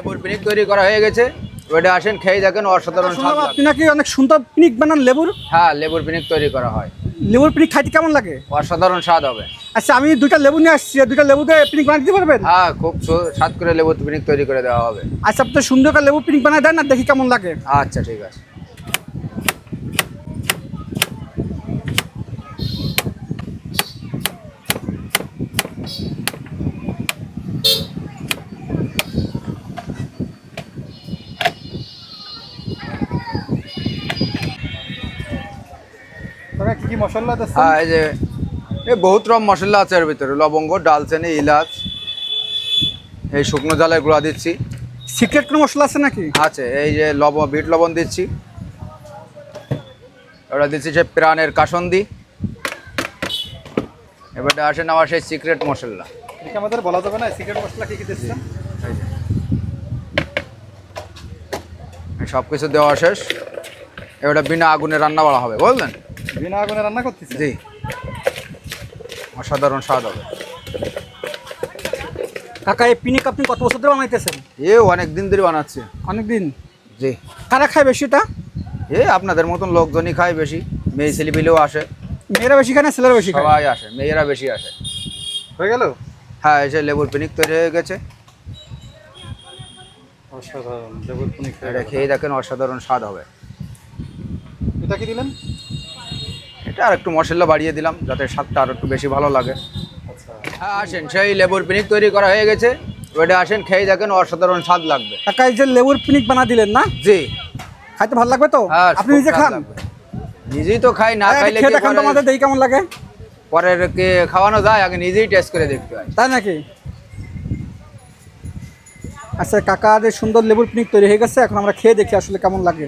লেবুর পিনিক তৈরি করা হয়ে গেছে। ওইটা আসেন খেয়ে দেখেন অসাধারণ স্বাদ শুনলাম লাগবে। আপনি নাকি অনেক সুন্দর পিনিক বানান লেবুর? হ্যাঁ লেবুর পিনিক তৈরি করা হয়। লেবুর পিনিক খাইতে কেমন লাগে? অসাধারণ স্বাদ হবে। আচ্ছা আমি দুইটা লেবু নিয়ে আসছি দুইটা লেবুতে পিনিক বানিয়ে দিতে পারবেন? হ্যাঁ খুব সু- স্বাদ করে লেবুর পিনিক তৈরি করে দেওয়া হবে। আচ্ছা আপনি সুন্দর করে লেবু পিনিক বানায় দেন না দেখি কেমন লাগে। আচ্ছা ঠিক আছে। কি মশলা হ্যাঁ এই যে এই বহুত রকম মশলা আছে এর ভিতরে। লবঙ্গ ডালচেনি ইলাচ এই শুকনো জালের গুঁড়া দিচ্ছি। সিক্রেট কোনো মশলা আছে নাকি? আছে এই যে লবণ বিট লবণ দিচ্ছি। ওটা দিচ্ছি যে প্রাণের কাসন্দি। এবারে আসেন আমার সেই সিক্রেট মশলা। আমাদের বলা যাবে না? সিক্রেট মশলা কি কি দিচ্ছেন? সব কিছু দেওয়া শেষ। এবারে বিনা আগুনে রান্না করা হবে বুঝলেন বিনা আগুনে রান্না করতেছি? জি। অসাধারণ স্বাদ হবে। কাকা এই পিনিক আপনি কত বছর ধরে বানাইতেছেন? এ অনেক দিন ধরে বানাচ্ছি। অনেকদিন জি। কারা খায় বেশি এটা? এ আপনাদের মতন লোকজনই খায় বেশি। মেয়ে ছেলেপিলেও আসে। মেয়েরা বেশি খায় না ছেলেরা বেশি খায়? সবাই আসে মেয়েরা বেশি আসে। হয়ে গেল? হ্যাঁ এসে লেবুর পিনিক তৈরি হয়ে গেছে। অসাধারণ লেবুর পিনিক এটা খেয়ে দেখেন অসাধারণ স্বাদ হবে। এটা কি দিলেন? এটা আর একটু মশলা বাড়িয়ে দিলাম যাতে স্বাদটা আর একটু বেশি ভালো লাগে। হ্যাঁ আসেন সেই লেবুর পিনিক তৈরি করা হয়ে গেছে। ওইটা আসেন খেয়ে দেখেন অসাধারণ স্বাদ লাগবে। কাকা এই যে লেবুর পিনিক বানা দিলেন না? জি। খাইতে ভালো লাগবে তো? হ্যাঁ আপনি নিজে খান। নিজেই তো খাই না খাইলে খেয়ে কি দেখান তো আমাদের দেখি কেমন লাগে। পরের কে খাওয়ানো যায় আগে নিজেই টেস্ট করে দেখতে হয়। তাই নাকি? আচ্ছা কাকা যে সুন্দর লেবুর পিনিক তৈরি হয়ে গেছে এখন আমরা খেয়ে দেখি আসলে কেমন লাগে।